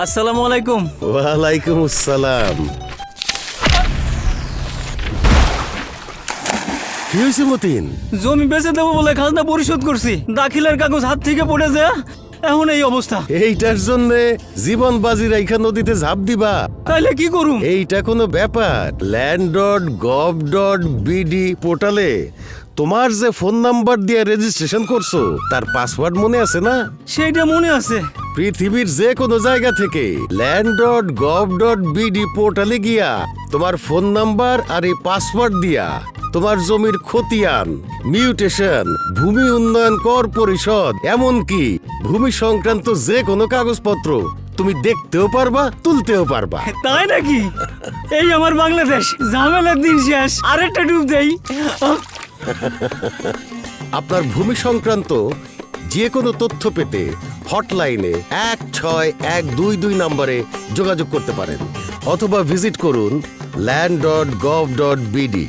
আসসালামু আলাইকুম। ওয়ালাইকুম আসসালাম। কি হয়েছে মতিন? জমি বেচে দেবো বলে খাজনা পরিশোধ করছি। দাখিলের কাগজ হাত থেকে পড়ে যায় এখন এই অবস্থা। এইটার জন্য জীবন বাজি রাইখা নদীতে ঝাঁপ দিবা। তাইলে কি করুম? এইটা কোনো ব্যাপার। Land dot gov dot BD পোর্টালে তোমার যে ফোন নাম্বার দিয়ে রেজিস্ট্রেশন করছ তার পাসওয়ার্ড মনে আছে না? সেইটা মনে আছে। পৃথিবীর যে কোনো জায়গা থেকে land dot gov dot BD পোর্টালে গিয়া তোমার ফোন নাম্বার আর এই পাসওয়ার্ড দিয়া তোমার জমির খতিয়ান মিউটেশন ভূমি উন্নয়ন কর পরিষদ এমনকি ভূমি সংক্রান্ত যে কোনো কাগজপত্র তুমি দেখতেও পারবা তুলতেও পারবা। তাই নাকি? এই আমার বাংলাদেশ ঝামেলার দিন শেষ আরেকটা ডুব দেই। আপনার ভূমি সংক্রান্ত যে কোনো তথ্য পেতে হটলাইনে এক ছয় এক দুই দুই নম্বরে যোগাযোগ করতে পারেন অথবা ভিজিট করুন land dot gov dot BD.